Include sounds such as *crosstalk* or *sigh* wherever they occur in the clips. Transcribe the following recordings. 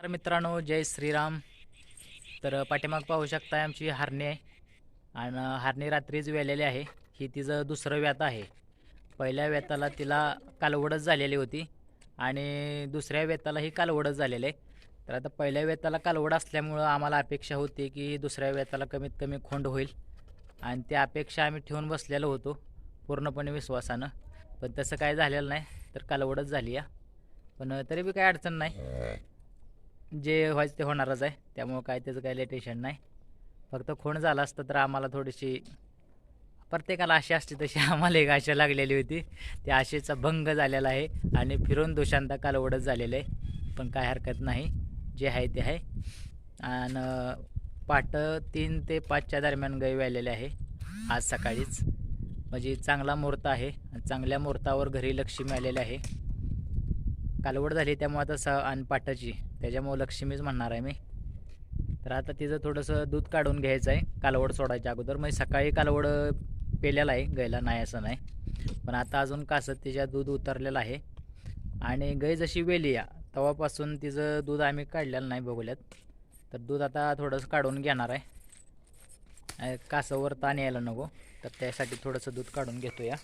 तर मित्रांनो जय श्रीराम. तर पाठीमाग पाहू शकता आमची हारणी. आहे आणि हारणी रात्रीच वेलेली आहे. ही तिचं दुसरं व्यात आहे. पहिल्या व्याताला तिला कालवडच झालेली होती. आणि दुसऱ्या वेताला ही कालवडच झालेली आहे. तर आता पहिल्या वेताला कालवड असल्यामुळं आम्हाला अपेक्षा होती की दुसऱ्या वेताला कमीत कमी खोंड होईल. आणि त्या अपेक्षा आम्ही ठेवून बसलेलो होतो पूर्णपणे विश्वासानं. पण तसं काय झालेलं नाही तर कालवडच झाली या. पण तरी बी काही अडचण नाही. जे व्हायचं ते होणारच आहे. त्यामुळं काय त्याचं काही टेन्शन नाही. फक्त खूण झाला असतं तर आम्हाला थोडीशी प्रत्येकाला आशा असते तशी आम्हाला एक आशा लागलेली होती. त्या आशेचा भंग झालेला आहे आणि फिरून दोषांता कालवडच झालेलं आहे. पण काय हरकत नाही. जे आहे ते आहे. आणि पाट तीन ते पाचच्या दरम्यान गाई व्यालेले आहे. आज सकाळीच. म्हणजे चांगला मुहूर्त आहे. आणि चांगल्या मुहूर्तावर घरी लक्ष्मी आलेली आहे. कालवड झाली त्यामुळे आता स आणि पाटाची. त्याच्यामुळं लक्ष्मीच म्हणणार आहे मी. तर आता तिचं थोडंसं दूध काढून घ्यायचं आहे कालवड सोडायच्या अगोदर. मग सकाळी कालवड पेलेलं आहे गैला नाही असं नाही. पण आता अजून कासत तिच्या दूध उतरलेलं आहे. आणि गाय जशी वेली या तेव्हापासून तिचं दूध आम्ही काढलेलं नाही बघूल्यात. तर दूध आता थोडंसं काढून घेणार आहे. कासावर ताण यायला नको. तर त्यासाठी थोडंसं दूध काढून घेतो या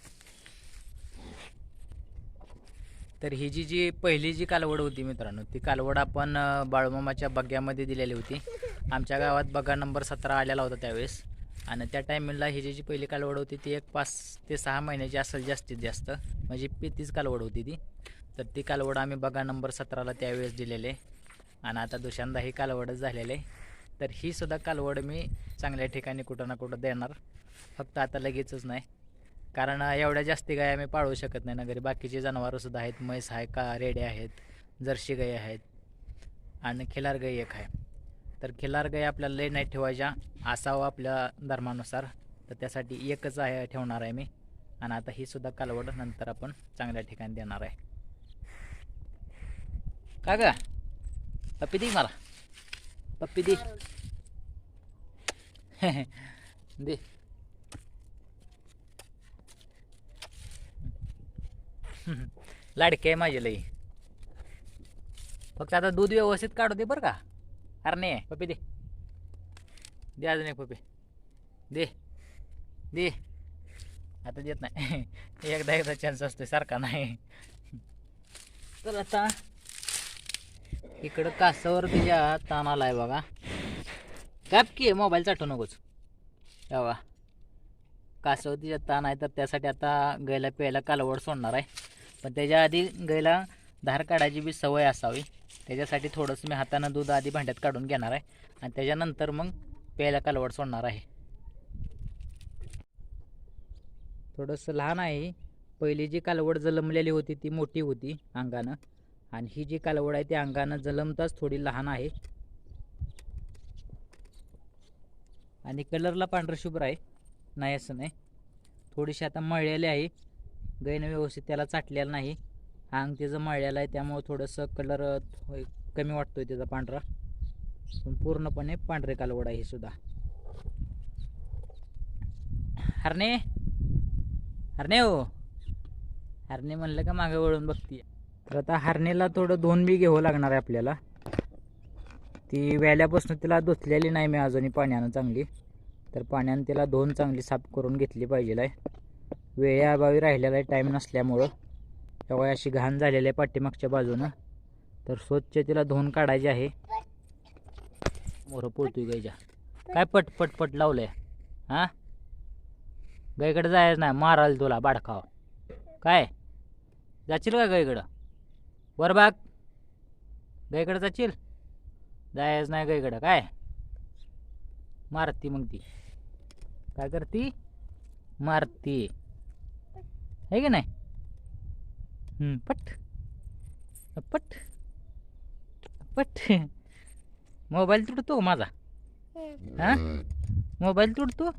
तर ही जी जी पहिली जी कालवड होती मित्रांनो ती कालवड आपण बाळूमामाच्या बग्ग्यामध्ये दिलेली होती. आमच्या गावात बग्गा नंबर सतरा आलेला होता त्यावेळेस. आणि त्या टायमिंगला ही जी जी पहिली कालवड होती ती एक पाच ते सहा महिन्याची असेल जास्तीत जास्त. म्हणजे पितीच कालवड होती ती. तर ती कालवड आम्ही बघा नंबर सतराला त्यावेळेस दिलेले. आणि आता दुसऱ्यांदा ही कालवडच झालेले. तर ही सुद्धा कालवड मी चांगल्या ठिकाणी कुठं ना कुठं देणार. फक्त आता लगेचच नाही. कारण एवढ्या जास्ती गाय आम्ही पाळू शकत नाही ना घरी. बाकीचे जनावरंसुद्धा आहेत म्हैस आहे का रेडे आहेत जर्सी गाई आहेत आणि खिलार गाई एक आहे. तर खिलार गाई आपल्याला लय नाही ठेवायच्या असावं आपल्या धर्मानुसार. तर त्यासाठी एकच आहे ठेवणार आहे मी. आणि आता ही सुद्धा कालवड नंतर आपण चांगल्या ठिकाणी देणार आहे. का ग? पप्पी दे मला. पप्पी दे. *laughs* दे. *laughs* लाडके आहे माझे लई. फक्त आता दूध व्यवस्थित काढू दे बरं का. अरे नाही पप्पी दे. दे अजून एक पप्पी दे. दे. आता देत नाही. *laughs* एकदा एकदा चान्स असतो सारखा नाही. तर आता इकडं कासावर तुझ्या ताण आलाय बघा. काप की मोबाईल चाटू नकोच बा कासवतीचा ताण आहे तर त्यासाठी आता गैला प्यायला कालवड सोडणार आहे. पण त्याच्या आधी गैला धार काढायची बी सवय असावी. त्याच्यासाठी थोडंसं मी हातानं दूध आधी भांड्यात काढून घेणार आहे. आणि त्याच्यानंतर मग प्यायला कालवड सोडणार आहे. थोडंसं लहान आहे पहिली जी कालवड जलमलेली होती ती मोठी होती अंगानं. आणि ही जी कालवड आहे ती अंगानं जलमताच थोडी लहान आहे. आणि कलरला पांढरं शुभ्र आहे. नाही असं नाही. थोडीशी आता मळलेली आहे. गैन व्यवस्थित त्याला चाटलेलं नाही. अंग त्याचं मळलेलं आहे त्यामुळं थोडंसं कलर कमी वाटतो आहे त्याचा पांढरा. पण पूर्णपणे पांढरे कालवड आहे सुद्धा. हरणे? हरणे हो. हरणे म्हणलं का मागे वळून बघती तर आता हरणेला थोडं दोन बी घ्यावं लागणार आहे आपल्याला. ती व्याल्यापासून तिला धुतलेली नाही मी अजूनही पाण्यानं चांगली. तर पाण्यानं तिला धुवून चांगली साफ करून घेतली पाहिजे आहे. वेळेअभावी राहिलेला आहे टाईम नसल्यामुळं. तेव्हा अशी घाण झालेली आहे पाठीमागच्या बाजूनं. तर स्वच्छ तिला धुवून काढायची आहे. मोरं पोळतोय गायच्या काय पट पट पट लावलंय? हां? गाईकडं जायचं नाही माराल तुला बाडकाव. काय? जाशील का गायकडं वर बाग गायकडं जाशील? जायच नाही गायकडं काय? मारती मग ती. काय करती? मारती. आहे की नाही? पट. पट. पट. मोबाईल तुडतो माझा? हा? मोबाईल तुडतो?